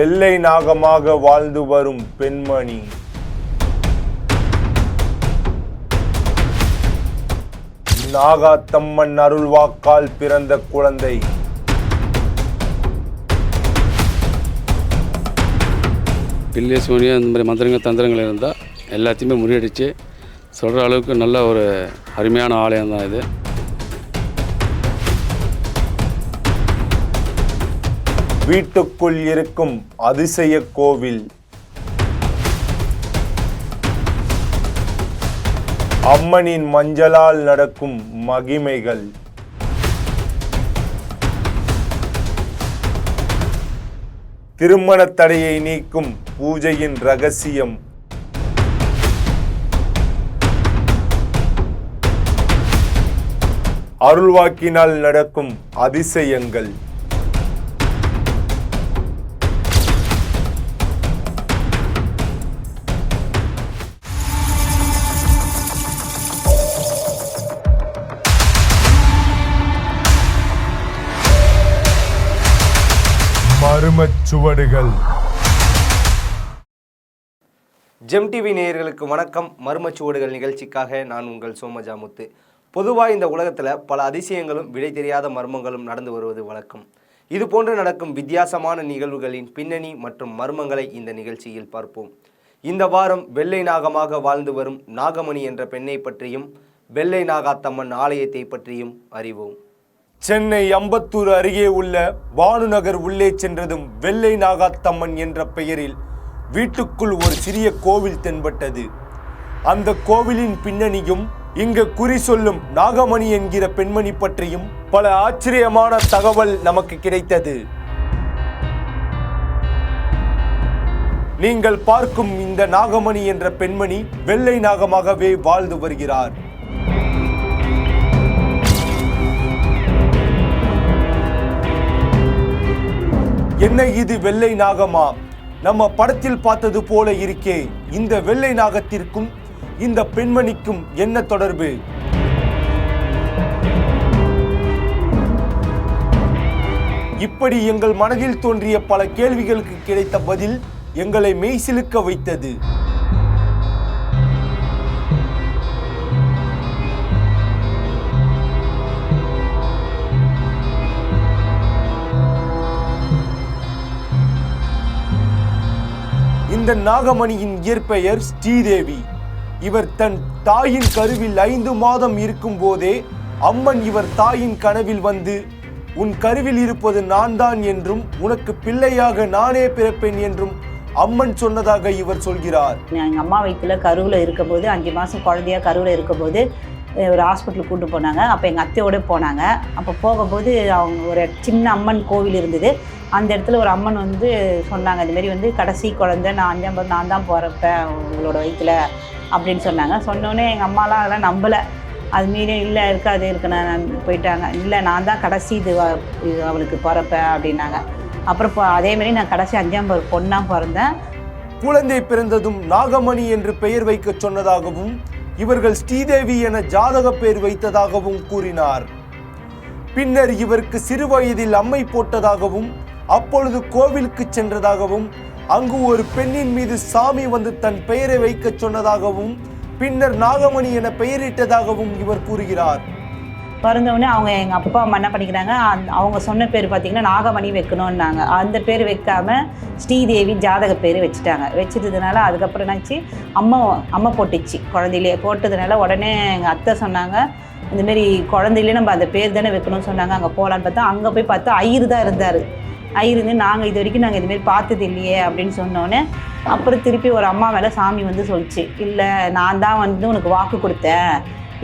வெள்ளை நாகமாக வாழ்ந்து வரும் பெண்மணி. நாகாத்தம்மன் அருள்வாக்கால் பிறந்த குழந்தை. பில்லி சோனியா இந்த மாதிரி மந்திரங்கள் தந்திரங்கள் இருந்தால் எல்லாத்தையுமே முறியடித்து சொல்கிற அளவுக்கு நல்ல ஒரு அருமையான ஆலயம் தான் இது. வீட்டுக்குள் இருக்கும் அதிசய கோவில். அம்மனின் மஞ்சளால் நடக்கும் மகிமைகள். திருமண தடையை நீக்கும் பூஜையின் ரகசியம். அருள்வாக்கினால் நடக்கும் அதிசயங்கள். மர்மச்சுவடுகள் ஜெம் டிவி நேயர்களுக்கு வணக்கம். மர்மச்சுவடுகள் நிகழ்ச்சிக்காக நான் உங்கள் சோமஜாமுத்து. பொதுவாக இந்த உலகத்தில் பல அதிசயங்களும் விடை தெரியாத மர்மங்களும் நடந்து வருவது வழக்கம். இது போன்று நடக்கும் வித்தியாசமான நிகழ்வுகளின் பின்னணி மற்றும் மர்மங்களை இந்த நிகழ்ச்சியில் பார்ப்போம். இந்த வாரம் வெள்ளை நாகமாக வாழ்ந்து வரும் நாகமணி என்ற பெண்ணை பற்றியும் வெள்ளை நாகாத்தம்மன் ஆலயத்தை பற்றியும் அறிவோம். சென்னை அம்பத்தூர் அருகே உள்ள வானுநகர் உள்ளே சென்றதும் வெள்ளை நாகாத்தம்மன் என்ற பெயரில் வீட்டுக்குள் ஒரு சிறிய கோவில் தென்பட்டது. அந்த கோவிலின் பின்னணியும் இங்கு குறி சொல்லும் நாகமணி என்கிற பெண்மணி பற்றியும் பல ஆச்சரியமான தகவல் நமக்கு கிடைத்தது. நீங்கள் பார்க்கும் இந்த நாகமணி என்ற பெண்மணி வெள்ளை நாகமாகவே வாழ்ந்து வருகிறார். என்ன இது வெள்ளை நாகமா? நம்ம படத்தில் பார்த்தது போல இருக்கே. இந்த வெள்ளை நாகத்திற்கும் இந்த பெண்மணிக்கும் என்ன தொடர்பு? இப்படி எங்கள் மனதில் தோன்றிய பல கேள்விகளுக்கு கிடைத்த பதில் எங்களை மெய்சிலுக்க வைத்தது. இந்த நாகமணியின் இயற்பெயர் ஸ்ரீதேவி. இவர் தன் தாயின் கருவில் ஐந்து மாதம் இருக்கும் போதே அம்மன் இவர் தாயின் கனவில் வந்து உன் கருவில் இருப்பது நான் தான் என்றும் உனக்கு பிள்ளையாக நானே பிறப்பேன் என்றும் அம்மன் சொன்னதாக இவர் சொல்கிறார். எங்கள் அம்மா வயிற்றுல கருவில் இருக்கும்போது அஞ்சு மாதம் குழந்தையாக கருவில் இருக்கும்போது ஒரு ஹாஸ்பிட்டலுக்கு கூட்டு போனாங்க. அப்போ எங்கள் அத்தையோட போனாங்க. அப்போ போகும்போது அவங்க ஒரு சின்ன அம்மன் கோவில் இருந்தது. அந்த இடத்துல ஒரு அம்மன் வந்து சொன்னாங்க இதுமாரி வந்து கடைசி குழந்த நான் அஞ்சாம் நான் தான் பிறப்பேன் உங்களோட வயிற்றுல அப்படின்னு சொன்னாங்க. சொன்னோடனே எங்கள் அம்மாலாம் அதெல்லாம் நம்பலை. அது மீறி இல்லை இருக்காது இருக்கு போயிட்டாங்க. இல்லை நான் தான் கடைசி இது இது அவளுக்கு பிறப்பேன் அப்படின்னாங்க. அப்புறம் இப்போ அதேமாரி நான் கடைசி அஞ்சாம் பொண்ணாக பிறந்தேன். குழந்தை பிறந்ததும் நாகமணி என்று பெயர் வைக்க சொன்னதாகவும் இவர்கள் ஸ்ரீதேவி என ஜாதக பெயர் வைத்ததாகவும் கூறினார். பின்னர் இவருக்கு சிறு வயதில் அம்மை போட்டதாகவும் அப்பொழுது கோவிலுக்கு சென்றதாகவும் அங்கு ஒரு பெண்ணின் மீது சாமி வந்து தன் பெயரை வைக்கச் சொன்னதாகவும் பின்னர் நாகமணி என பெயரிட்டதாகவும் இவர் கூறுகிறார். பிறந்தவுடனே அவங்க எங்கள் அப்பா அம்மா என்ன பண்ணிக்கிறாங்க? அவங்க சொன்ன பேர் பார்த்தீங்கன்னா நாகமணி வைக்கணும்னாங்க. அந்த பேர் வைக்காம ஸ்ரீதேவி ஜாதக பேர் வச்சுட்டாங்க. வச்சுட்டதுனால அதுக்கப்புறம் என்னாச்சு? அம்மா அம்மா போட்டுச்சு. குழந்தையிலே போட்டதுனால உடனே எங்கள் அத்தை சொன்னாங்க இந்தமாரி குழந்தையிலே நம்ம அந்த பேர் தானே வைக்கணும்னு சொன்னாங்க. அங்கே போகலான்னு பார்த்தா அங்கே போய் பார்த்தா ஐயர் தான் இருந்தார். ஐயருந்து நாங்கள் இது வரைக்கும் நாங்கள் இதுமாரி பார்த்தது இல்லையே அப்படின்னு சொன்னோன்னே அப்புறம் திருப்பி ஒரு அம்மா மேலே சாமி வந்து சொல்லிச்சு. இல்லை நான் தான் வந்து உனக்கு வாக்கு கொடுத்தேன்.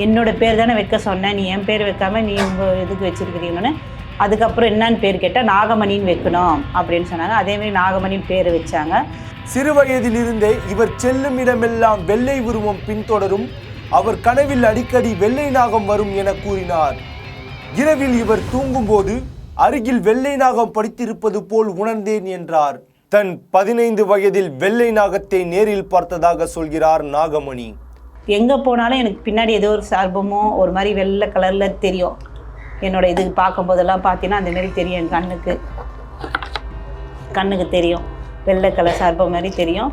என்னோட பேர் தானே வைக்க சொன்னேன். நீ என் பேர் வைக்காமல் நீ உங்கள் இதுக்கு வச்சிருக்கிறீங்கன்னு. அதுக்கப்புறம் என்னன்னு பேர் கேட்டால் நாகமணின்னு வைக்கணும் அப்படின்னு சொன்னாங்க. அதேமாரி நாகமணின்னு பேர் வச்சாங்க. சிறு வயதிலிருந்தே இவர் செல்லும் இடமெல்லாம் வெள்ளை உருவம் பின்தொடரும். அவர் கனவில் அடிக்கடி வெள்ளை நாகம் வரும் என கூறினார். இரவில் இவர் தூங்கும்போது அருகில் வெள்ளை நாகம் படித்திருப்பது போல் உணர்ந்தேன் என்றார். தன் பதினைந்து வயதில் வெள்ளை நாகத்தை நேரில் பார்த்ததாக சொல்கிறார் நாகமணி. எங்கே போனாலும் எனக்கு பின்னாடி ஏதோ ஒரு சார்பமோ ஒரு மாதிரி வெள்ளை கலரில் தெரியும். என்னோட இது பார்க்கும்போதெல்லாம் பார்த்தீங்கன்னா அந்த மாதிரி தெரியும் என் கண்ணுக்கு. கண்ணுக்கு தெரியும். வெள்ளை கலர் சார்பம் மாதிரி தெரியும்.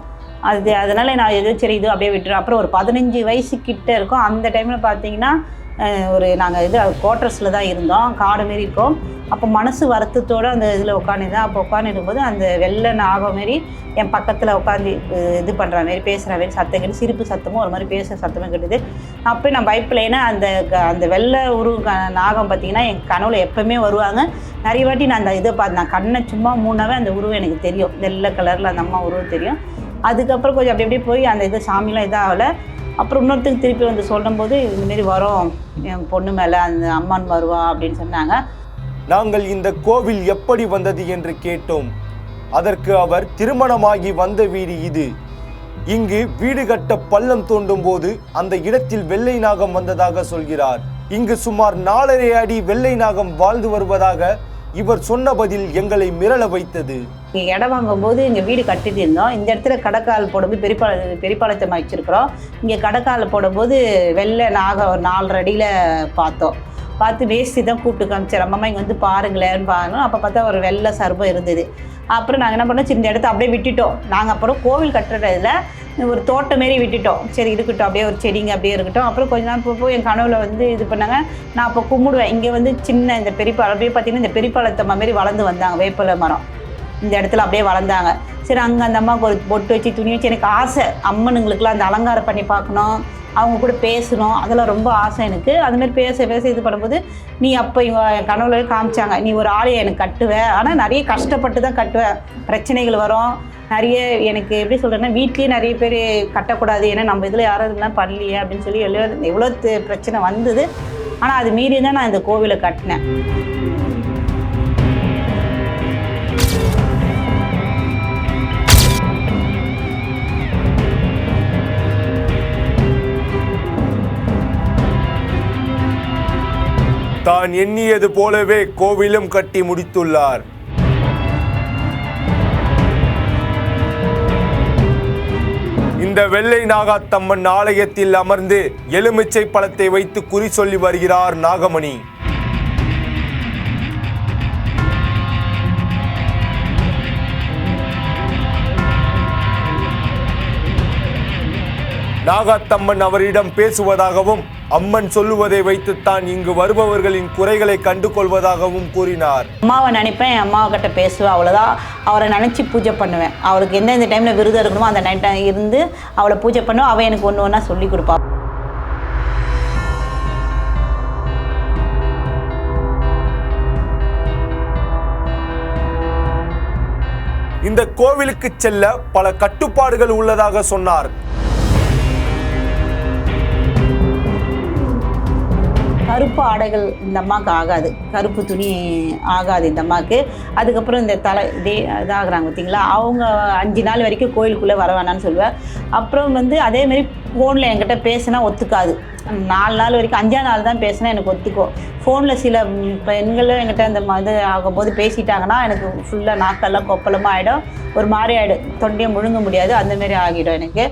அது அதனால் நான் எதுவும் சரி இது அப்படியே விட்டுறேன். அப்புறம் ஒரு பதினஞ்சு வயசு கிட்ட இருக்கும். அந்த டைமில் பார்த்தீங்கன்னா ஒரு நாங்கள் இது குவார்ட்டர்ஸில் தான் இருந்தோம். காடு மாரி இருக்கோம். அப்போ மனசு வருத்தத்தோடு அந்த இதில் உட்காந்துருந்தேன் அப்போ உட்காந்துருக்கும்போது அந்த வெள்ளை நாகம் மாரி என் பக்கத்தில் உட்காந்து இது பண்ணுற மாரி பேசுகிற மாதிரி சத்தம் கேட்டு சிரிப்பு சத்தமும் ஒரு மாதிரி பேசுகிற சத்தமும் கேட்டுது. அப்போ நான் பயப்பில்லைன்னா அந்த க- அந்த வெள்ளை உரு நாகம் பார்த்திங்கன்னா என் கனவுல எப்போவுமே வருவாங்க. நிறைய வாட்டி நான் அந்த இதை பார்த்து நான் கண்ணை சும்மா மூணாவே அந்த உருவம் எனக்கு தெரியும். வெள்ளை கலரில் அந்த அம்மா உருவம் தெரியும். அதுக்கப்புறம் கொஞ்சம் அப்படி அப்படியே போய் அந்த இது சாமிலாம் இதாகலை. அப்புறம் இன்னொருத்துக்கு திருப்பி வந்து சொல்லும்போது இந்தமாரி வரும். என் பொண்ணு மேலே அந்த அம்மான் வருவா அப்படின்னு சொன்னாங்க. நாங்கள் இந்த கோவில் எப்படி வந்தது என்று கேட்டோம். அதற்கு அவர் திருமணமாகி வந்த வீடு இது. இங்கு வீடு கட்ட பள்ளம் தோண்டும் போது அந்த இடத்தில் வெள்ளை நாகம் வந்ததாக சொல்கிறார். இங்கு சுமார் நாலரை அடி வெள்ளை நாகம் வாழ்ந்து வருவதாக இவர் சொன்ன பதில் எங்களை மிரள வைத்தது. இங்கே இடம் வாங்கும்போது இங்கே வீடு கட்டிட்டு இருந்தோம் இந்த இடத்துல கடைக்கால் போடும்போது பெரியபாள பெரியபாளையத்தை வச்சுருக்குறோம் இங்கே கடைக்கால் போடும்போது வெள்ளை நாக ஒரு நாலரை அடியில் பார்த்தோம். பார்த்து வேஷ்டி தான் கூப்பிட்டு காமிச்சார். அம்மா இங்கே வந்து பாருங்களேன்னு பாருங்க அப்போ பார்த்தா ஒரு வெள்ளை சர்பம் இருந்தது. அப்புறம் நாங்கள் என்ன பண்ணோம்? சரி, இந்த இடத்த அப்படியே விட்டுட்டோம். நாங்கள் அப்புறம் கோவில் கட்டுறதுல ஒரு தோட்டம் மாரி விட்டுட்டோம். சரி இருக்கட்டும். அப்படியே ஒரு செடிங்க அப்படியே இருக்கட்டும். அப்புறம் கொஞ்ச நாள் போக போய் என் கனவுல வந்து இது பண்ணாங்க. நான் அப்போ கும்பிடுவேன். இங்கே வந்து சின்ன இந்த பெரியப்பாளம் அப்படியே பார்த்தீங்கன்னா இந்த பெரியப்பாளத்தம்மா மாரி வளர்ந்து வந்தாங்க. வேப்பிலை மரம். இந்த இடத்துல அப்படியே வளர்ந்தாங்க. சரி அங்கே அந்த அம்மாவுக்கு ஒரு பொட்டு வச்சு துணி வச்சு எனக்கு ஆசை. அம்மனுங்களுக்குலாம் அந்த அலங்காரம் பண்ணி பார்க்கணும். அவங்க கூட பேசணும். அதெல்லாம் ரொம்ப ஆசை எனக்கு. அதுமாரி பேச பேச இது பண்ணும்போது நீ அப்போ இவங்க என் கனவுல காமிச்சாங்க. நீ ஒரு ஆளையை எனக்கு கட்டுவ. ஆனால் நிறைய கஷ்டப்பட்டு தான் கட்டுவேன். பிரச்சனைகள் வரும். நிறைய எனக்கு எப்படி சொல்கிறேன்னா வீட்லேயே நிறைய பேர் கட்டக்கூடாது. ஏன்னா நம்ம இதில் யாரும் இதெல்லாம் பண்ணலையே அப்படின்னு சொல்லி எவ்வளோ எவ்வளோ பிரச்சனை வந்தது. ஆனால் அது மீறி தான் நான் இந்த கோவிலை கட்டினேன். தான் எண்ணியது போலவே கோவிலும் கட்டி முடித்துள்ளார். இந்த வெள்ளை நாகாத்தம்மன் ஆலயத்தில் அமர்ந்து எலுமிச்சை பழத்தை வைத்து குறி சொல்லி வருகிறார் நாகமணி. நாகாத்தம்மன் அவரிடம் பேசுவதாகவும் அம்மன் சொல்லுவதை வைத்துத்தான் இங்கு வருபவர்களின் குறைகளை கண்டு கொள்வதாகவும் கூறினார். அம்மாவை நினைப்பேன் அம்மாவை கிட்ட பேசுவேன் அவ்வளோதான் அவரை நினச்சி பூஜை பண்ணுவேன். அவளுக்கு எந்தெந்த டைமில் விரதம் இருக்கணுமோ அந்த நைட் இருந்து அவளை பூஜை பண்ணுவோம் அவள் எனக்கு ஒன்று ஒன்றா சொல்லி கொடுப்பா. இந்த கோவிலுக்கு செல்ல பல கட்டுப்பாடுகள் உள்ளதாக சொன்னார். கருப்பு ஆடைகள் இந்த அம்மாவுக்கு ஆகாது. கருப்பு துணி ஆகாது இந்த அம்மாவுக்கு அதுக்கப்புறம் இந்த தலை இதே இதாகிறாங்க பார்த்தீங்களா அவங்க அஞ்சு நாள் வரைக்கும் கோயிலுக்குள்ளே வர வேணாம்னு சொல்லுவேன் அப்புறம் வந்து அதேமாரி ஃபோனில் என்கிட்ட பேசினா ஒத்துக்காது. நாலு நாள் வரைக்கும் அஞ்சாம் நாள் தான் பேசினா எனக்கு ஒத்துக்கும். ஃபோனில் சில பெண்களும் என்கிட்ட இந்த இது ஆகும்போது பேசிட்டாங்கன்னா எனக்கு ஃபுல்லாக நாக்கெல்லாம் கொப்பளமாக ஆகிடும் ஒரு மாதிரி ஆகிடும் தொண்டையை முழுங்க முடியாது. அந்தமாரி ஆகிடும் எனக்கு.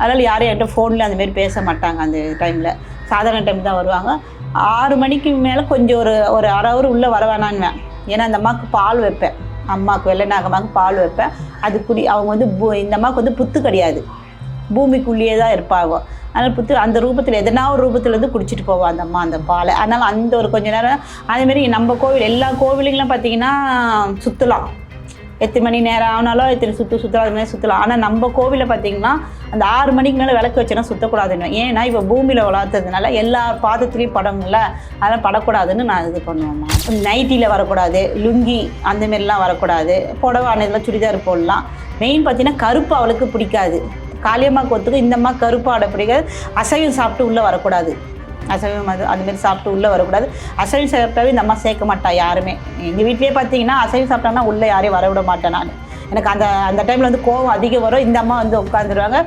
அதனால் யாரும் என்கிட்ட ஃபோனில் அந்தமாரி பேச மாட்டாங்க அந்த டைமில் சாதாரண டைம் தான் வருவாங்க. ஆறு மணிக்கு மேலே கொஞ்சம் ஒரு ஒரு அரை ஹவர் உள்ளே வர வேணான்னுவேன். ஏன்னா அந்த அம்மாவுக்கு பால் வைப்பேன். அம்மாவுக்கு வெள்ளநாகம்மாவுக்கு பால் வைப்பேன். அது குடி அவங்க வந்து பூ இந்த அம்மாவுக்கு வந்து புத்து கிடையாது. பூமிக்குள்ளேயே தான் இருப்பாங்க. அதனால் புத்து அந்த ரூபத்தில் எதனா ஒரு ரூபத்துலேருந்து குடிச்சிட்டு போவோம் அந்த அம்மா அந்த பாலை. அதனால் அந்த ஒரு கொஞ்ச நேரம் அதேமாரி நம்ம கோவில் எல்லா கோவிலுங்களும் பார்த்தீங்கன்னா சுற்றலாம் எத்தனை மணி நேரம் ஆனாலும் எத்தனை சுற்று சுற்றலாம் அது மாதிரி சுற்றலாம் ஆனால் நம்ம கோவிலில் பார்த்தீங்கன்னா அந்த ஆறு மணிக்கு மேலே விளக்கு வச்சுனா சுற்றக்கூடாதுன்னு ஏன்னா இப்போ பூமியில் வளர்த்ததுனால எல்லா பாதத்துலேயும் படங்கள்ல அதெல்லாம் படக்கூடாதுன்னு நான் இது பண்ணுவேம்மா. நைட்டியில் வரக்கூடாது. லுங்கி அந்தமாரிலாம் வரக்கூடாது. புடவை இதெல்லாம் சுடிதார் போடலாம். மெயின் பார்த்தீங்கன்னா கருப்பு அவளுக்கு பிடிக்காது. காளியம்மா கோத்துக்கு இந்தம்மா கருப்பு ஆடை பிடிக்காது. அசைவம் சாப்பிட்டு உள்ளே வரக்கூடாது. அசைவம் அது அதுமாரி சாப்பிட்டு உள்ளே வரக்கூடாது. அசைவம் சாப்பிட்டாவே இந்த அம்மா சேர்க்க மாட்டா யாருமே. எங்கள் வீட்லேயே பார்த்தீங்கன்னா அசைவம் சாப்பிட்டாங்கன்னா உள்ளே யாரையும் வர விட மாட்டேன் நான். எனக்கு அந்த அந்த டைமில் வந்து கோவம் அதிகம் வரும். இந்த அம்மா வந்து உட்காந்துருவாங்க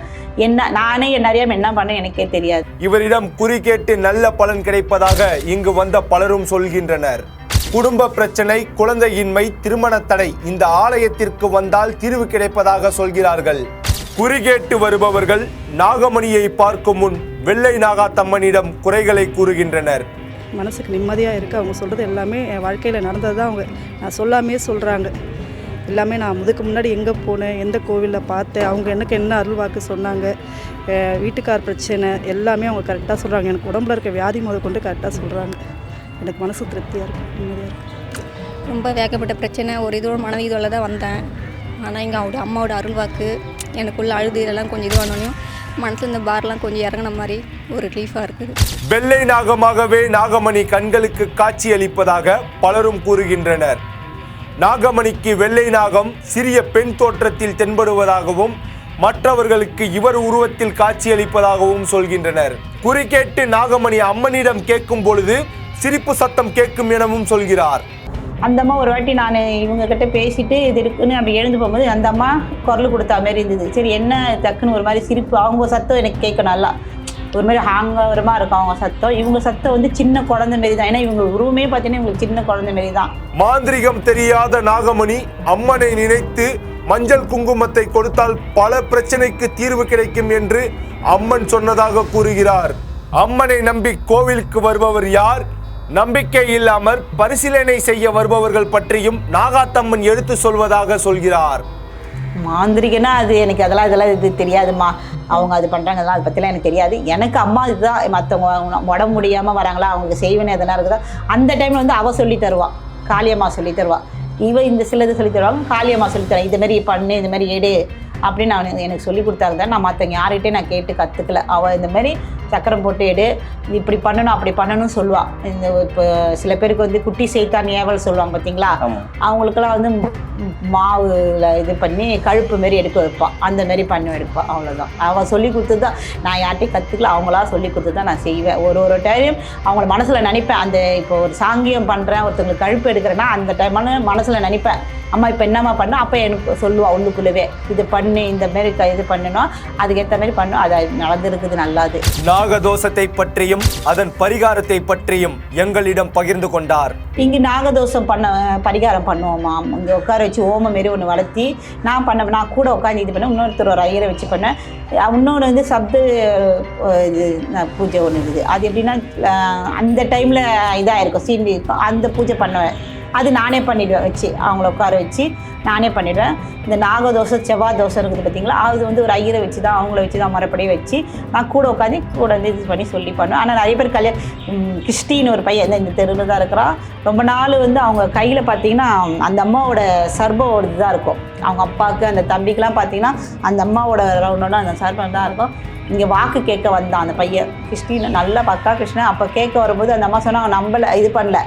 என்ன நானே நிறைய அறியாமல் என்ன பண்ண எனக்கே தெரியாது. இவரிடம் குறி கேட்டு நல்ல பலன் கிடைப்பதாக இங்கு வந்த பலரும் சொல்கின்றனர். குடும்ப பிரச்சனை குழந்தையின்மை திருமண தடை இந்த ஆலயத்திற்கு வந்தால் தீர்வு கிடைப்பதாக சொல்கிறார்கள். குறி கேட்டு வருபவர்கள் நாகமணியை பார்க்கும் முன் வெள்ளை நாகாத்தம்மனிடம் குறைகளை கூறுகின்றனர். மனசுக்கு நிம்மதியாக இருக்குது அவங்க சொல்கிறது எல்லாமே என் வாழ்க்கையில் நடந்தது தான் அவங்க. நான் சொல்லாமே சொல்கிறாங்க எல்லாமே நான் இதுக்கு முன்னாடி எங்கே போனேன் எந்த கோவிலில் பார்த்தேன் அவங்க எனக்கு என்ன அருள் வாக்கு சொன்னாங்க வீட்டுக்கார் பிரச்சனை எல்லாமே அவங்க கரெக்டாக சொல்கிறாங்க எனக்கு உடம்புல இருக்க வியாதி முத கொண்டு கரெக்டாக சொல்கிறாங்க எனக்கு மனசு திருப்தியாக இருக்குது நிம்மதியாக இருக்குது ரொம்ப வேகப்பட்ட பிரச்சனை. ஒரு இதோட மனது இதோட தான் வந்தேன். ஆனால் இங்கே அவருடைய அம்மாவோட அருள்வாக்கு எனக்குள்ள அழுது இதெல்லாம் கொஞ்சம் இதுவானோனையும் மனசில் இந்த பார்லாம் கொஞ்சம் இறங்கின மாதிரி ஒரு ரிலீஃபாக இருக்குது. வெள்ளை நாகமாகவே நாகமணி கண்களுக்கு காட்சி அளிப்பதாக பலரும் கூறுகின்றனர். நாகமணிக்கு வெள்ளை நாகம் சிறிய பெண் தோற்றத்தில் தென்படுவதாகவும் மற்றவர்களுக்கு இவர் உருவத்தில் காட்சியளிப்பதாகவும் சொல்கின்றனர். குறிக்கேட்டு நாகமணி அம்மனிடம் கேட்கும் பொழுது சிரிப்பு சத்தம் கேட்கும் எனவும் சொல்கிறார். அந்த அம்மா ஒரு வாட்டி நான் இவங்க கிட்ட பேசிட்டு இது இருக்குன்னு அப்படி எழுந்து போகும்போது அந்த அம்மா குரல் கொடுத்தா மாதிரி இருந்தது. சரி என்ன டக்குன்னு ஒரு மாதிரி சிரிப்பு. அவங்க சத்தம் எனக்கு கேட்க நல்லா ஒரு மாதிரி ஹாங்கரமாக இருக்கும் அவங்க சத்தம். இவங்க சத்தம் வந்து சின்ன குழந்தை மாரி தான். ஏன்னா இவங்க உருவமே பார்த்தீங்கன்னா இவங்களுக்கு சின்ன குழந்தை மாரி தான். மாந்திரிகம் தெரியாத நாகமணி அம்மனை நினைத்து மஞ்சள் குங்குமத்தை கொடுத்தால் பல பிரச்சனைக்கு தீர்வு கிடைக்கும் என்று அம்மன் சொன்னதாக கூறுகிறார். அம்மனை நம்பி கோவிலுக்கு வருபவர் யார்? நம்பிக்கை இல்லாமல் பரிசீலனை செய்ய வருபவர்கள் பற்றியும் நாகாத்தம்மன் எடுத்து சொல்வதாக சொல்கிறார். மாந்திரிகனா அது எனக்கு அதெல்லாம் இதெல்லாம் இது தெரியாதுமா அவங்க அது பண்ணுறாங்க அதெல்லாம் அதை பற்றிலாம் எனக்கு தெரியாது. எனக்கு அம்மா இதுதான் மற்றவங்க உடம்பு முடியாமல் வராங்களா அவங்களுக்கு செய்வனே எதனா இருக்குதா அந்த டைமில் வந்து அவள் சொல்லி தருவா. காளியம்மா சொல்லி தருவா. இவ இந்த சிலது சொல்லி தருவாங்க காளியம்மா சொல்லி தருவாங்க இதுமாரி மாதிரி பண்ணு இந்த மாதிரி எடு. அப்படின்னு அவன் எனக்கு சொல்லி கொடுத்தாங்க தான். நான் மற்றவங்க யார்கிட்டையும் நான் கேட்டு கற்றுக்கல அவள் இந்த மாதிரி சக்கரம் போட்டு எடு இப்படி பண்ணணும் அப்படி பண்ணணும்னு சொல்லுவாள் இந்த இப்போ சில பேருக்கு வந்து குட்டி செய்தான் ஏவல் சொல்லுவாங்க பார்த்தீங்களா அவங்களுக்கெல்லாம் வந்து மாவுல இது பண்ணி கழுப்பு மாரி எடுக்க வைப்பாள் அந்த மாரி பண்ணி எடுப்பாள் அவ்வளோதான் அவள் சொல்லி கொடுத்தது தான். நான் யார்ட்டையும் கற்றுக்கல அவங்களா சொல்லி கொடுத்து தான் நான் செய்வேன். ஒரு ஒரு டைம் அவங்கள மனசில் நினைப்பேன். அந்த இப்போ ஒரு சாங்கியம் பண்ணுறேன் ஒருத்தங்களுக்கு கழுப்பு எடுக்கிறேன்னா அந்த டைமான மனசில் நினைப்பேன். அம்மா இப்போ என்னம்மா பண்ண அப்போ எனக்கு சொல்லுவா உள்ளுக்குள்ளவே இது பண்ணு இந்த மாரி க- இது பண்ணணும். அதுக்கேற்ற மாதிரி பண்ணும் அது நடந்திருக்குது நல்லாது. நாகதோஷத்தை பற்றியும் அதன் பரிகாரத்தை பற்றியும் எங்களிடம் பகிர்ந்து கொண்டார். இங்கே நாகதோஷம் பண்ண பரிகாரம் பண்ணுவோம்மா. இங்கே உட்கார வச்சு ஓமம் மாரி ஒன்று வளர்த்தி நான் பண்ண நான் கூட உட்காந்து இது பண்ணேன் இன்னொருத்தர் ஒரு ஐயரை வச்சு பண்ணேன் இன்னொன்று வந்து சப்த இது பூஜை ஒன்று இருக்குது. அது எப்படின்னா அந்த டைமில் இதாக இருக்கும் இருக்கும் அந்த பூஜை பண்ணுவேன் அது நானே பண்ணிவிடுவேன் வச்சு அவங்கள உட்கார வச்சு நானே பண்ணிடுவேன். இந்த நாகதோசை செவ்வாய் தோசை இருக்குது பார்த்தீங்களா? அது வந்து ஒரு ஐயரை வச்சு தான் அவங்கள வச்சு தான் மறுபடியும் வச்சு நான் கூட உட்காந்து கூட வந்து இது பண்ணி சொல்லி பண்ணுவேன். ஆனால் நிறைய பேர் கல்யாணம் கிறிஸ்டின்னு ஒரு பையன் இந்த தெருவில் தான் இருக்கிறான். ரொம்ப நாள் வந்து அவங்க கையில் பார்த்தீங்கன்னா அந்த அம்மாவோட சர்பம் தான் இருக்கும். அவங்க அப்பாவுக்கு அந்த தம்பிக்கெலாம் பார்த்தீங்கன்னா அந்த அம்மாவோட ரவுண்டோட அந்த சர்பம் தான் இருக்கும். இங்கே வாக்கு கேட்க வந்தான் அந்த பையன். கிருஷ்ணன் நல்ல பக்கா கிருஷ்ணன். அப்போ கேட்க வரும்போது அந்த அம்மா சொன்னால் அவன் நம்பலை இது பண்ணல.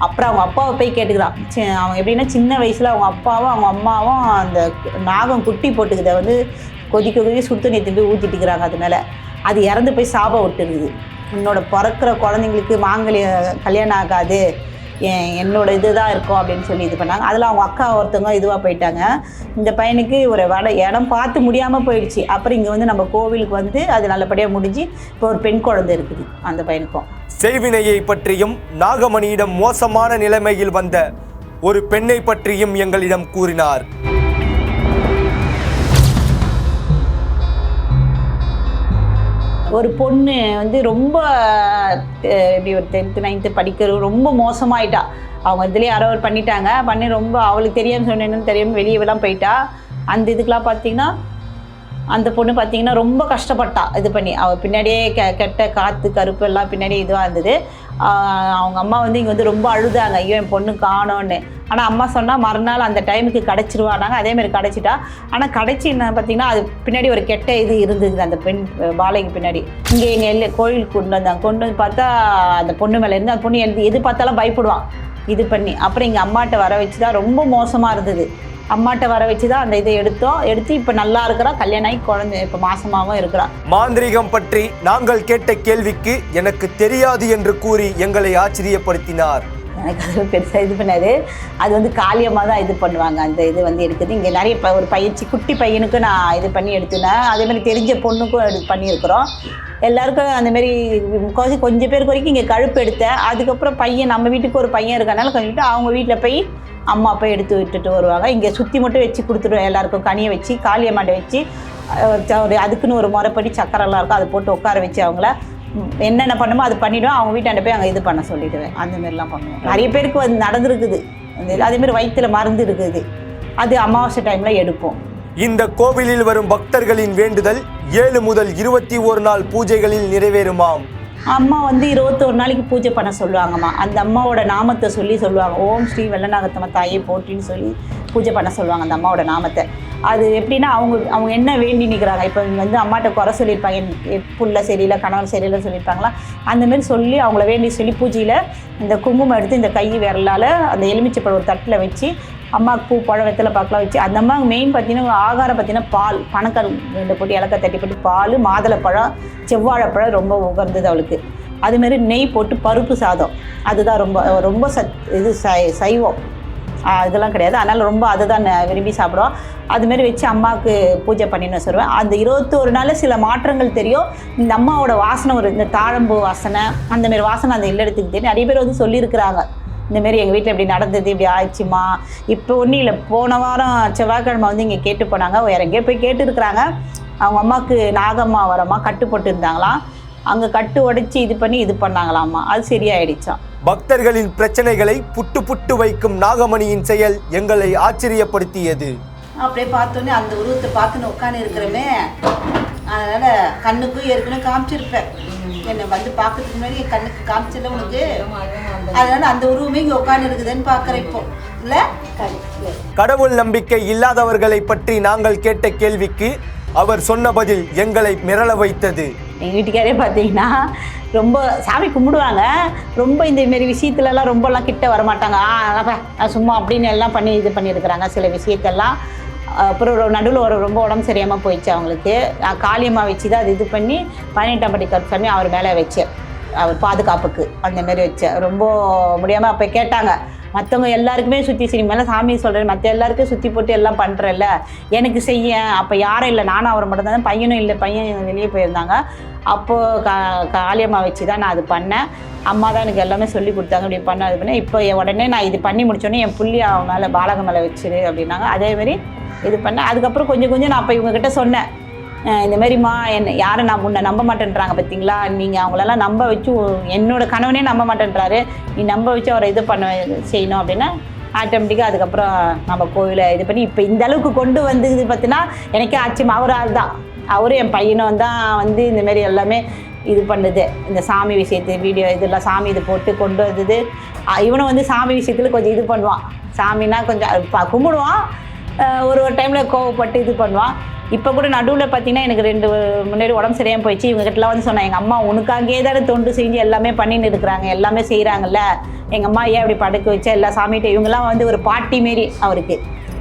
அப்புறம் அவங்க அப்பாவை போய் கேட்டுக்கிறான். சி- அவன் எப்படின்னா சின்ன வயசில் அவங்க அப்பாவும் அவங்க அம்மாவும் அந்த நாகம் குட்டி போட்டுக்கிறத வந்து கொதிக்க கொதிக்க சுடு தண்ணி திரும்பி ஊற்றிட்டுக்கிறாங்க அது மேலே. அது இறந்து போய் சாபம் விட்டுருக்குது உன்னோட பிறக்கிற குழந்தைங்களுக்கு மாங்கல்ய கல்யாணம் ஆகாது. என்னோட இதுதான் இருக்கும் அப்படின்னு சொல்லி இது பண்ணாங்க. அதில் அவங்க அக்கா ஒருத்தவங்க இதுவாக போயிட்டாங்க. இந்த பையனுக்கு ஒரு வட இடம் பார்த்து முடியாமல் போயிடுச்சு. அப்புறம் இங்கே வந்து நம்ம கோவிலுக்கு வந்து அது நல்லபடியாக முடிஞ்சு இப்போ ஒரு பெண் குழந்தை இருக்குது அந்த பையனுக்கும். செய்வினையை பற்றியும் நாகமணியிடம் மோசமான நிலைமையில் வந்த ஒரு பெண்ணை பற்றியும் எங்களிடம் கூறினார். ஒரு பொண்ணு வந்து ரொம்ப எப்படி ஒரு டென்த்து நைன்த்து படிக்கிற ரொம்ப மோசமாயிட்டா. அவங்க இதுலேயே யாரோ பண்ணிட்டாங்க. பண்ணி ரொம்ப அவளுக்கு தெரியாமல் சொன்னேன்னு தெரியாமல் வெளியெல்லாம் போயிட்டா. அந்த இதுக்கெலாம் பார்த்தீங்கன்னா அந்த பொண்ணு பார்த்தீங்கன்னா ரொம்ப கஷ்டப்பட்டா. இது பண்ணி அவள் பின்னாடியே கெ கெட்ட காற்று கருப்பு எல்லாம் பின்னாடியே இதுவாக இருந்தது. அவங்க அம்மா வந்து இங்கே வந்து ரொம்ப அழுதாங்க. ஐயோ என் பொண்ணு காணோன்னு. ஆனால் அம்மா சொன்னால் மறுநாள் அந்த டைமுக்கு கிடச்சிருவானாங்க. அதேமாதிரி கிடச்சிட்டா. ஆனால் கிடச்சி என்ன பார்த்தீங்கன்னா அது பின்னாடி ஒரு கெட்ட இது இருந்தது அந்த பெண் பாலைக்கு பின்னாடி. இங்கே எங்கள் எல்லை கோயிலுக்கு கொண்டு வந்தாங்க. கொண்டு வந்து பார்த்தா அந்த பொண்ணு மேலே இருந்து அந்த பொண்ணு எழுதி எது பார்த்தாலும் பயப்படுவான் இது பண்ணி. அப்புறம் எங்கள் அம்மாட்ட வர வச்சு தான் ரொம்ப மோசமாக இருந்தது. அம்மாட்ட வர வச்சு தான் அந்த இதை எடுத்தோம். எடுத்து இப்போ நல்லா இருக்கிறா கல்யாணம் ஆகி குழந்தை இப்போ மாசமாகவும் இருக்கிறா. மாந்திரிகம் பற்றி நாங்கள் கேட்ட கேள்விக்கு எனக்கு தெரியாது என்று கூறி எங்களை ஆச்சரியப்படுத்தினார். எனக்கு அது பெருசாக இது பண்ணாது. அது வந்து காலியமாக தான் இது பண்ணுவாங்க. அந்த இது வந்து இருக்குது இங்கே நிறைய இப்போ ஒரு பயிற்சி குட்டி பையனுக்கு நான் இது பண்ணி எடுத்துனேன். அதே மாதிரி தெரிஞ்ச பொண்ணுக்கும் இது பண்ணியிருக்கிறோம். எல்லாருக்கும் அந்த மாதிரி முக்கால்வாசி கொஞ்சம் பேருக்கு வரைக்கும் இங்கே கழுப்பு எடுத்தேன். அதுக்கப்புறம் பையன் நம்ம வீட்டுக்கு ஒரு பையன் இருக்கனால கொஞ்சம் அவங்க வீட்டில் போய் அம்மா போய் எடுத்து விட்டுட்டு வருவாங்க. இங்கே சுற்றி மட்டும் வச்சு கொடுத்துருவோம் எல்லாருக்கும். கனியை வச்சு காளியம்மாட்டை வச்சு ஒரு அதுக்குன்னு ஒரு முறைப்படி சக்கரெல்லாம் இருக்கும். அதை போட்டு உட்கார வச்சு அவங்கள என்னென்ன பண்ணுமோ அது பண்ணிவிடுவேன் அவங்க வீட்டாண்ட போய் அங்கே இது பண்ண சொல்லிவிடுவேன் அந்த மாதிரிலாம் பண்ணுவேன். நிறைய பேருக்கு வந்து நடந்திருக்குது. அந்த இது- மருந்து இருக்குது. அது அமாவாசை டைமில் எடுப்போம். இந்த கோவிலில் வரும் பக்தர்களின் வேண்டுதல் ஏழு முதல் இருபத்தி ஒரு நாள் பூஜைகளில் நிறைவேறுமாம். அம்மா வந்து இருபத்தொரு நாளைக்கு பூஜை பண்ண சொல்லுவாங்கம்மா. அந்த அம்மாவோட நாமத்தை சொல்லி சொல்லுவாங்க. ஓம் ஸ்ரீ வெள்ளநாகத்தம்ம தாயே போற்றின்னு சொல்லி பூஜை பண்ண சொல்லுவாங்க அந்த அம்மாவோட நாமத்தை. அது எப்படின்னா அவங்க அவங்க என்ன வேண்டி நிற்கிறாங்க இப்போ இங்கே வந்து அம்மாட்ட குறை சொல்லியிருப்பாங்க. என் புள்ள சரியில்லை கணவன் சரியில்லைன்னு சொல்லியிருப்பாங்களா? அந்தமாரி சொல்லி அவங்கள வேண்டி சொல்லி பூஜையில் இந்த குங்குமம் எடுத்து இந்த கை விரலால் அந்த எலுமிச்சைப்பழம் ஒரு தட்டில் வச்சு அம்மாவுக்கு பூ பழம் வெத்தலை பார்க்கலாம் வச்சு அந்த அம்மா மெயின் பார்த்தீங்கன்னா ஆகாரம் பார்த்தீங்கன்னா பால் பணக்கல் ரெண்டு போட்டு இலக்க தட்டி போட்டு பால் மாதுளைப்பழம் செவ்வாழைப்பழம் ரொம்ப உகர்ந்தது அவளுக்கு. அதுமாரி நெய் போட்டு பருப்பு சாதம். அதுதான் ரொம்ப ரொம்ப சத் இது சை சைவம். இதெல்லாம் கிடையாது. அதனால் ரொம்ப அதுதான் தான் விரும்பி சாப்பிடுவோம். அதுமாரி வச்சு அம்மாவுக்கு பூஜை பண்ணின்னு சொல்லுவேன். அந்த இருபத்தோரு நாளில் சில மாற்றங்கள் தெரியும். இந்த அம்மாவோட வாசனை ஒரு இந்த தாழம்பு வாசனை அந்தமாரி வாசனை அந்த இல்லடத்துக்கு தெரியும். நிறைய பேர் வந்து சொல்லியிருக்கிறாங்க. இந்தமாரி எங்கள் வீட்டில் இப்படி நடந்தது இப்படி ஆயிடுச்சுமா? இப்போ ஒன்றும் இல்லை. போன வாரம் செவ்வாய்க்கிழமை வந்து இங்கே கேட்டு போனாங்க. வேற எங்கேயோ போய் கேட்டுருக்குறாங்க. அவங்க அம்மாவுக்கு நாகம்மா வரம்மா கட்டுப்பட்டு இருந்தாங்களாம் அங்கே கட்டு உடைச்சி இது பண்ணி இது பண்ணாங்களாம்மா. அது சரியாயிடுச்சாம். பக்தர்களின் பிரச்சனைகளை புட்டு புட்டு வைக்கும் நாகமணியின் செயல் எங்களை ஆச்சரியப்படுத்தியது. அப்படியே பார்த்தோன்னே அந்த உருவத்தை பார்த்துன்னு உட்காந்து இருக்கிறமே. அதனால கண்ணுக்கும் ஏற்கனவே காமிச்சிருப்பேன். என்னை வந்து பார்க்கறதுக்கு முன்னாடி என் கண்ணுக்கு காமிச்சல உனக்கு? அதனால அந்த உருவமே இங்கே உட்காந்து இருக்குதுன்னு பார்க்குறேன் இப்போ. இல்லை? கடவுள் நம்பிக்கை இல்லாதவர்களை பற்றி நாங்கள் கேட்ட கேள்விக்கு அவர் சொன்ன பதில் எங்களை மிரள வைத்தது. எங்கள் வீட்டுக்காரே பார்த்தீங்கன்னா ரொம்ப சாமி கும்பிடுவாங்க. ரொம்ப இந்த மாரி விஷயத்துலலாம் ரொம்பலாம் கிட்ட வரமாட்டாங்க. ஆ சும்மா அப்படின்னு எல்லாம் பண்ணி இது பண்ணியிருக்கிறாங்க. சில விஷயத்தெல்லாம் அப்புறம் நடுவில் ஒரு ரொம்ப உடம்பு சரியாமல் போயிடுச்சு அவங்களுக்கு. நான் காளியம்மா வச்சு தான் அது இது பண்ணி பதினெட்டாம் படி கற்சாமி அவர் மேலே வச்சேன் அவர் பாதுகாப்புக்கு அந்த மாதிரி வச்சேன் ரொம்ப முடியாமல் அப்போ கேட்டாங்க. மற்றவங்க எல்லாருக்குமே சுற்றி சரி சாமி சொல்கிறேன் மற்ற எல்லாருக்கும் சுற்றி போட்டு எல்லாம் பண்ணுறல்ல எனக்கு செய்ய அப்போ யாரும் இல்லை நானும் அவரை மட்டும் தான் பையனும் இல்லை பையன் வெளியே போயிருந்தாங்க. அப்போது கா காளியம்மா வச்சு தான் நான் அது பண்ணேன். அம்மா தான் எனக்கு எல்லாமே சொல்லி கொடுத்தாங்க இப்படி பண்ண அது பண்ணேன் இப்போ உடனே நான் இது பண்ணி முடிச்சோடனே என் புள்ளி அவன் மேலே பாலகம் மேலே வச்சிரு அப்படின்னாங்க. அதேமாரி இது பண்ணேன். அதுக்கப்புறம் கொஞ்சம் கொஞ்சம் நான் அப்போ இவங்ககிட்ட சொன்னேன். இந்த மாதிரிம்மா என்ன யாரும் நான் முன்ன நம்ப மாட்டேன்றாங்க பார்த்தீங்களா நீங்கள் அவங்களெல்லாம் நம்ப வச்சு என்னோட கணவனே நம்ப மாட்டேன்றாரு. நீ நம்ப வச்சு அவரை இது பண்ண செய்யணும் அப்படின்னா ஆட்டோமேட்டிக்காக அதுக்கப்புறம் நம்ம கோவிலை இது பண்ணி இப்போ இந்த அளவுக்கு கொண்டு வந்தது பார்த்தீங்கன்னா எனக்கே ஆச்சரியம். அவர் ஆள் தான் அவரும் என் பையனும் தான் வந்து இந்த மாதிரி எல்லாமே இது பண்ணுது. இந்த சாமி விஷயத்து வீடியோ இதெல்லாம் சாமி இது போட்டு கொண்டு வந்தது. இவனும் வந்து சாமி விஷயத்தில் கொஞ்சம் இது பண்ணுவான். சாமின்னா கொஞ்சம் கும்பிடுவான். ஒரு ஒரு டைமில் கோவப்பட்டு இது பண்ணுவான். இப்போ கூட நடுவில் பார்த்தீங்கன்னா எனக்கு ரெண்டு முன்னாடி உடம்பு சரியாமல் போயிடுச்சு. இவங்ககிட்டலாம் வந்து சொன்னேன் எங்கள் அம்மா உனக்காகவே தானே தொண்டு செஞ்சு எல்லாமே பண்ணின்னு இருக்கிறாங்க. எல்லாமே செய்கிறாங்கல்ல எங்கள் அம்மா ஏன் அப்படி படுக்க வச்சா? எல்லா சாமிகிட்ட இவங்கெல்லாம் வந்து ஒரு பாட்டி மாரி அவருக்கு.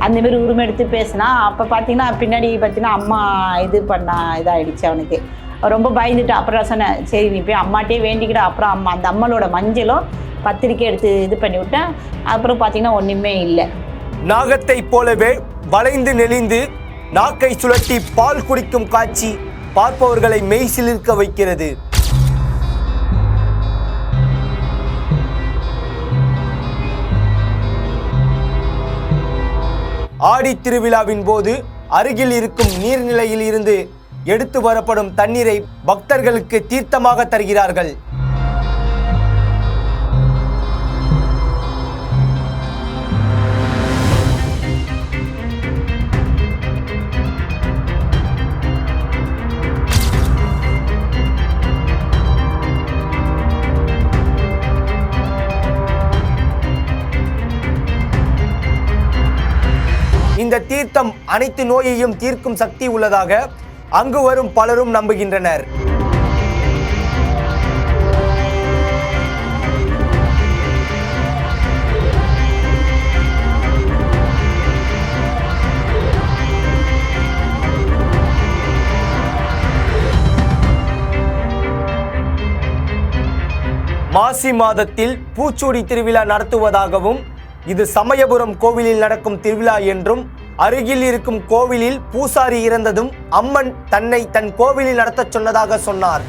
அந்த மாரி உரிமை எடுத்து பேசினா அப்போ பார்த்தீங்கன்னா பின்னாடி பார்த்தீங்கன்னா அம்மா இது பண்ணா இதாகிடுச்சு அவனுக்கு. ரொம்ப பயந்துட்டு. அப்புறம் சொன்னேன் சரி நீ போய் அம்மாட்டே வேண்டிக்கிட. அப்புறம் அம்மா அந்த அம்மளோட மஞ்சளும் பத்திரிக்கை எடுத்து இது பண்ணி விட்டேன். அப்புறம் பார்த்தீங்கன்னா ஒன்றுமே இல்லை. நாகத்தை போலவே வளைந்து நெளிந்து நாக்கை சுழட்டி பால் குடிக்கும் காட்சி பார்ப்பவர்களை மெய் சிலிர்க்க வைக்கிறது. ஆடி திருவிழாவின் போது அருகில் இருக்கும் நீர்நிலையில் இருந்து எடுத்து வரப்படும் தண்ணீரை பக்தர்களுக்கு தீர்த்தமாக தருகிறார்கள். அனைத்து நோயையும் தீர்க்கும் சக்தி உள்ளதாக அங்கு வரும் பலரும் நம்புகின்றனர். மாசி மாதத்தில் பூச்சூடி திருவிழா நடத்துவதாகவும் இது சமயபுரம் கோவிலில் நடக்கும் திருவிழா என்றும் அருகில் இருக்கும் கோவிலில் பூசாரி இறந்ததும் அம்மன் தன்னை தன் கோவிலில் நடத்தச் சொன்னதாக சொன்னார்.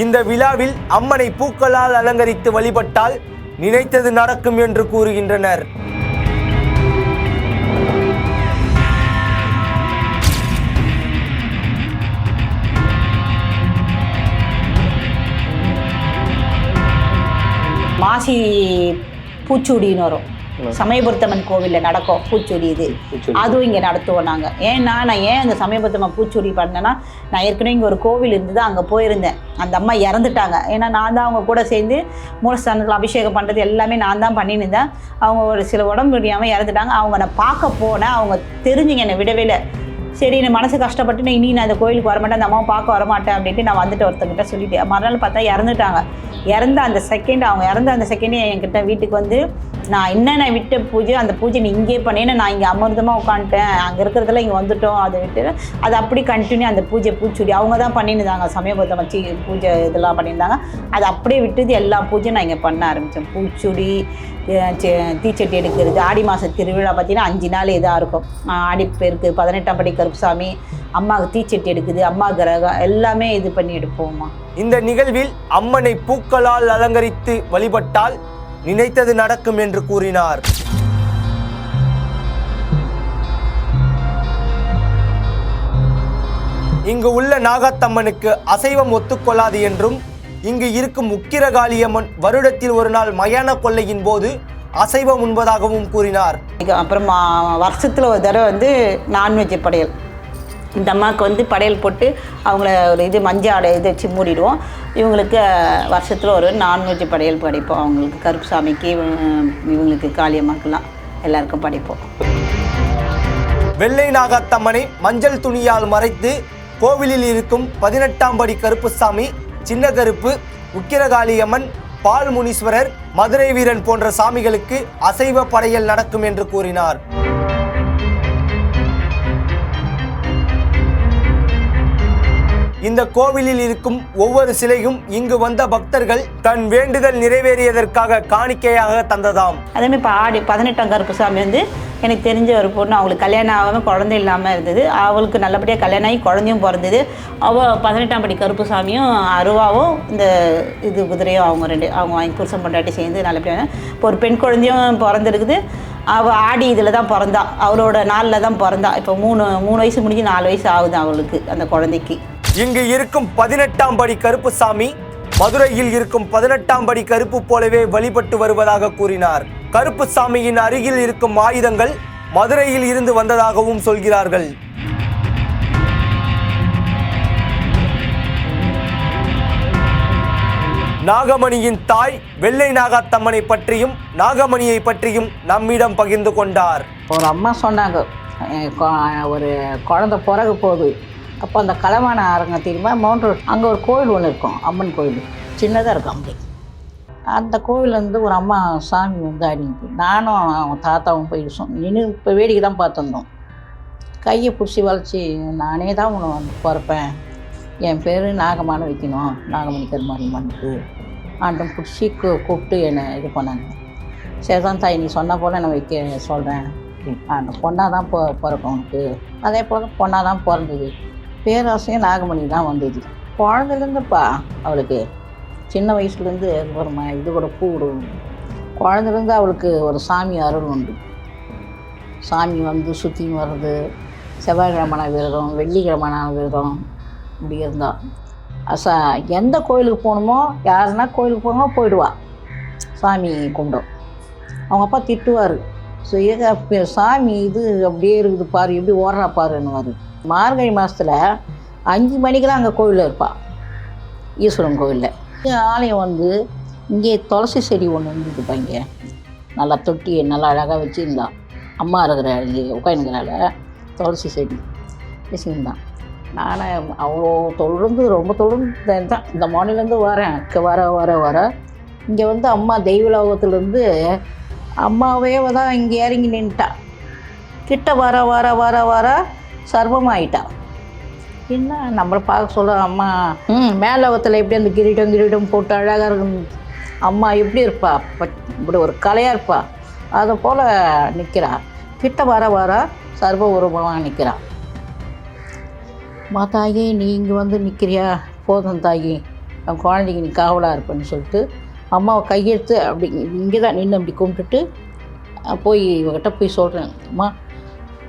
இந்த விழாவில் அம்மனை பூக்களால் அலங்கரித்து வழிபட்டால் நினைத்தது நடக்கும் என்று கூறுகின்றனர். மாசி பூச்சூடின்னு வரும். சமயபுரத்தம்மன் கோவிலில் நடக்கும் பூச்சூடி இது. அதுவும் இங்கே நடத்துவோம் நாங்கள் ஏன்னா நான் ஏன் அந்த சமயபுரத்தம்மன் பூச்சூடி பண்ணேன்னா நான் ஏற்கனவே இங்கே ஒரு கோவில் இருந்தது அங்கே போயிருந்தேன். அந்த அம்மா இறந்துட்டாங்க. ஏன்னா நான் தான் அவங்க கூட சேர்ந்து மூலஸ்தானத்தில் அபிஷேகம் பண்ணுறது எல்லாமே நான் தான் பண்ணின்னு இருந்தேன். அவங்க ஒரு சில உடம்பு முடியாமல் இறந்துட்டாங்க. அவங்க நான் பார்க்க போனேன். அவங்க தெரிஞ்சுங்க என்னை விடவே இல்லை. சரி நான் மனசு கஷ்டப்பட்டு நான் இனி நான் அந்த கோயிலுக்கு வரமாட்டேன் அந்த அம்மாவை பார்க்க வரமாட்டேன் அப்படின்ட்டு நான் வந்துட்டு ஒருத்தங்கிட்ட சொல்லிட்டேன் மறுநாள் பார்த்தா இறந்துட்டாங்க. இறந்த அந்த செகண்ட் அவங்க இறந்த அந்த செகண்டே என்கிட்ட வீட்டுக்கு வந்து நான் என்னென்ன விட்ட பூஜை அந்த பூஜை நீ இங்கே பண்ணேன்னு நான் இங்கே அமிர்தமாக உட்காந்துட்டேன் அங்கே இருக்கிறதெல்லாம் இங்கே வந்துட்டோம் அதை விட்டு அது அப்படி கண்டினியூ அந்த பூஜை பூச்சுடி அவங்க தான் பண்ணியிருந்தாங்க சமயபுரத்தை வச்சு பூஜை இதெல்லாம் பண்ணியிருந்தாங்க. அது அப்படியே விட்டுது எல்லா பூஜையும் நான் இங்கே பண்ண ஆரம்பித்தேன் பூச்சுடி தீச்சட்டி எடுக்கிறது. ஆடி மாத திருவிழா பார்த்தீங்கன்னா அஞ்சு நாள் இதாக இருக்கும். ஆடி பெருக்கு பதினெட்டாம் படி கருப்புசாமி அம்மாவுக்கு தீச்சட்டி எடுக்குது அம்மா கிரகம் எல்லாமே இது பண்ணி எடுப்போம்மா. இந்த நிகழ்வில் அம்மனை பூக்களால் அலங்கரித்து வழிபட்டால் நினைத்தது நடக்கும் என்று கூறினார். இங்கு உள்ள நாகத்தம்மனுக்கு அசைவம் ஒத்துக்கொள்ளாது என்றும் இங்கு இருக்கும் உக்கிரகாளியம்மன் வருடத்தில் ஒரு நாள் மயான கொள்ளையின் போது அசைவம் உண்பதாகவும் கூறினார். அப்புறம் வருஷத்தில் ஒரு தடவை வந்து நான்வெஜ் படையல். இந்த அம்மாவுக்கு வந்து படையல் போட்டு அவங்கள ஒரு இது மஞ்சள் ஆடை இது வச்சு மூடிடுவோம். இவங்களுக்கு வருஷத்தில் ஒரு நான்வெஜ் படையல் படைப்போம். அவங்களுக்கு கருப்பு சாமிக்கு இவங்க- இவங்களுக்கு காளியம்மாக்கெல்லாம் எல்லாருக்கும் படைப்போம். வெள்ளை நாகத்தம்மனை மஞ்சள் துணியால் மறைத்து கோவிலில் இருக்கும் பதினெட்டாம் படி கருப்புசாமி சின்ன கருப்பு உக்கிரகாளியம்மன் பால் முனீஸ்வரர் மதுரை வீரன் போன்ற சாமிகளுக்கு அசைவ படையல் நடக்கும் என்று கூறினார். இந்த கோவிலில் இருக்கும் ஒவ்வொரு சிலையும் இங்கு வந்த பக்தர்கள் தன் வேண்டுதல் நிறைவேறியதற்காக காணிக்கையாக தந்ததாம். அதேமாதிரி இப்போ ஆடி பதினெட்டாம் கருப்புசாமி வந்து எனக்கு தெரிஞ்ச ஒரு பொண்ணு அவங்களுக்கு கல்யாணம் ஆகாமல் குழந்தை இல்லாமல் இருந்தது. அவளுக்கு நல்லபடியாக கல்யாணம் ஆகி குழந்தையும் பிறந்தது. அவள் பதினெட்டாம் படி கருப்புசாமியும் அருவாவும் இந்த இது குதிரையும் அவங்க ரெண்டு அவங்க வாங்கி புருஷன் பொண்டாட்டி சேர்ந்து நல்லபடியாக இப்போ ஒரு பெண் குழந்தையும் பிறந்திருக்குது. அவள் ஆடி இதில் தான் பிறந்தா. அவளோட நாளில் தான் பிறந்தா. இப்போ மூணு மூணு வயசு முடிஞ்சு நாலு வயசு ஆகுது அவளுக்கு அந்த குழந்தைக்கு. இங்கு இருக்கும் பதினெட்டாம் படி கருப்புசாமி மதுரையில் இருக்கும் பதினெட்டாம் படி கருப்பு போலவே வழிபட்டு வருவதாக கூறினார். கருப்புசாமியின் அருகில் இருக்கும் ஆயுதங்கள் மதுரையில் இருந்து வந்ததாகவும் சொல்கிறார்கள். நாகமணியின் தாய் வெள்ளை நாகாத்தம்மனை பற்றியும் நாகமணியை பற்றியும் நம்மிடம் பகிர்ந்து கொண்டார். ஒரு அம்மா சொன்னாங்க ஒரு குழந்தை பிறகு போகுது. அப்போ அந்த களவான அரங்க தெரியுமா? Mount Road. அங்கே ஒரு கோவில் ஒன்று இருக்கும் அம்மன் கோவில். சின்னதாக இருக்கும் அப்படி அந்த கோவிலேருந்து ஒரு அம்மா சாமி வந்து அடிங்க நானும் அவன் தாத்தாவும் போய் நின்று இப்போ வேடிக்கை தான் பார்த்துருந்தோம். கையை பிடிச்சி வளைச்சி நானே தான் உன்னை வந்து பிறப்பேன். என் பேர் நாகமான வைக்கணும். நாகமணி கருமாரியம்மனுக்கு ஆண்டும் பிடிச்சி கூப்பிட்டு என்னை இது பண்ணாங்க. சரிதான் தாய் நீ சொன்ன போல் நான் வைக்க சொல்கிறேன் அந்த பொண்ணாக தான் பொ பிறக்கும் உனக்கு. அதே போல் பொண்ணாக தான் பிறந்தது. பேராசையும் நாகமணி தான் வந்தது. குழந்தைலேருந்துப்பா அவளுக்கு. சின்ன வயசுலேருந்து ஒரு ம இது கூட பூ விடுவோம் குழந்தைலேருந்து அவளுக்கு ஒரு சாமி அருள் உண்டு. சாமி வந்து சுற்றியும் வர்றது செவ்வாய்க்கிழமனா விரதம் வெள்ளிக்கிழமான விரதம் இப்படி இருந்தால் அசா எந்த கோயிலுக்கு போகணுமோ யாருன்னா கோயிலுக்கு போகணுமோ போயிடுவா. சாமி கும்பிடும் அவங்க அப்பா திட்டுவார். ஸோ சாமி இது அப்படியே இருக்குது பாரு எப்படி ஓடுறா பாருன்னுவார். மார்கழி மாதத்தில் அஞ்சு மணிக்கெலாம் அங்கே கோவிலில் இருப்பாள் ஈஸ்வரன் கோவிலில் ஆலயம் வந்து இங்கே துளசி செடி ஒன்று இருந்துதுப்பா இங்கே. நல்லா தொட்டி நல்லா அழகாக வச்சுருந்தா. அம்மா இருக்கிற இங்கே உட்காந்துக்கிறால துளசி செடி வச்சுருந்தான் நான் அவ்வளோ தொடர்ந்து ரொம்ப தொடர்ந்து தான். இந்த மாநிலேருந்து வரேன் இங்கே வர வர வர. இங்கே வந்து அம்மா தெய்வலோகத்துலேருந்து அம்மாவே தான் இங்கே இறங்கி நின்ட்டா. கிட்ட வர வர வர வர சர்வமாயிட்டா. என்ன? நம்மளை பார்க்க சொல்ல அம்மா ம் மேலோகத்தில் எப்படி அந்த கிரீடம் கிரீடம் போட்டு அழகாக இருக்கும். அம்மா எப்படி இருப்பா? இப்படி ஒரு கலையாக இருப்பா. அதை போல் நிற்கிறா கிட்ட வர வர சர்வ உருவமாக நிற்கிறா மா தாயி நீ இங்கே வந்து நிற்கிறியா போதும் தாயி என் குழந்தைக்கு நீ காவலாக இருப்பேன்னு சொல்லிட்டு அம்மாவை கையெடுத்து அப்படி இங்கே தான் நின்று அப்படி கும்பிட்டுட்டு போய் இவகிட்ட போய் சொல்கிறேன் அம்மா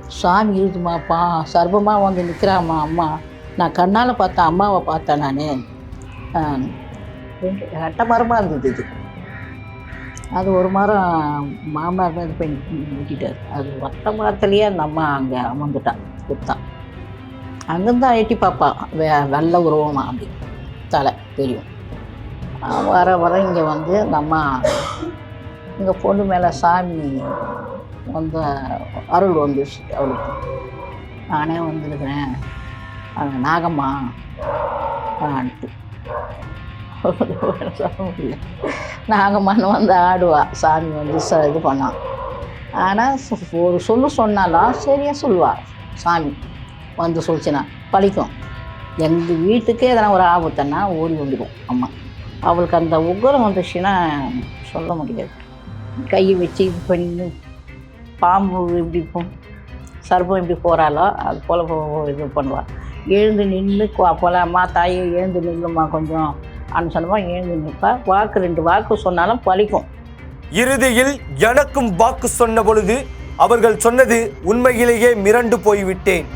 சாமி இருக்குதும்மா பா சர்பமாக வந்து நிற்கிறாம்மா அம்மா. நான் கண்ணால் பார்த்தேன் அம்மாவை பார்த்தேன் நான். ரெட்ட மரமாக இருந்தது இது. அது ஒரு மரம் மாமனார் இது பண்ணி விட்டுட்டார் அது வட்ட மரத்துலேயே அந்த அம்மா அங்கே அமர்ந்துட்டான் குத்தான் அங்கேருந்து எட்டி பாப்பா. வெ வெள்ளை உருவமா அப்படி. தலை தெரியும். வர வர இங்கே வந்து அந்த அம்மா எங்கள் பொண்ணு மேலே சாமி வந்து அருள் வந்துச்சு அவளுக்கு. நானே வந்துருக்கிறேன். அந்த நாகம்மா. ஆன்ட்டு. நாகம்மான்னு வந்து ஆடுவா. சாமி வந்து ச இது பண்ணான் ஆனால் ஒரு சொல்லு சொன்னாலும் சரியாக சொல்லுவா சாமி. வந்து சொல்லிச்சுன்னா பழிக்கும். எங்கள் வீட்டுக்கே எதனா ஒரு ஆபத்துன்னா ஓடி வந்துடும் அம்மா. அவளுக்கு அந்த உக்கரம் வந்துச்சுன்னா சொல்ல முடியாது. கையை வச்சு இது பண்ணி பாம்பு இப்படி சர்பம் இப்படி போகிறாளோ அது போல் இது பண்ணுவாள் எழுந்து நின்று போல அம்மா தாயே எழுந்து நில்லுமா கொஞ்சம் அனுசனமாக எழுந்து நிற்பா வாக்கு ரெண்டு வாக்கு சொன்னாலும் பழிக்கும். இறுதியில் எனக்கும் வாக்கு சொன்ன பொழுது அவர்கள் சொன்னது உண்மையிலேயே மிரண்டு போய்விட்டேன்.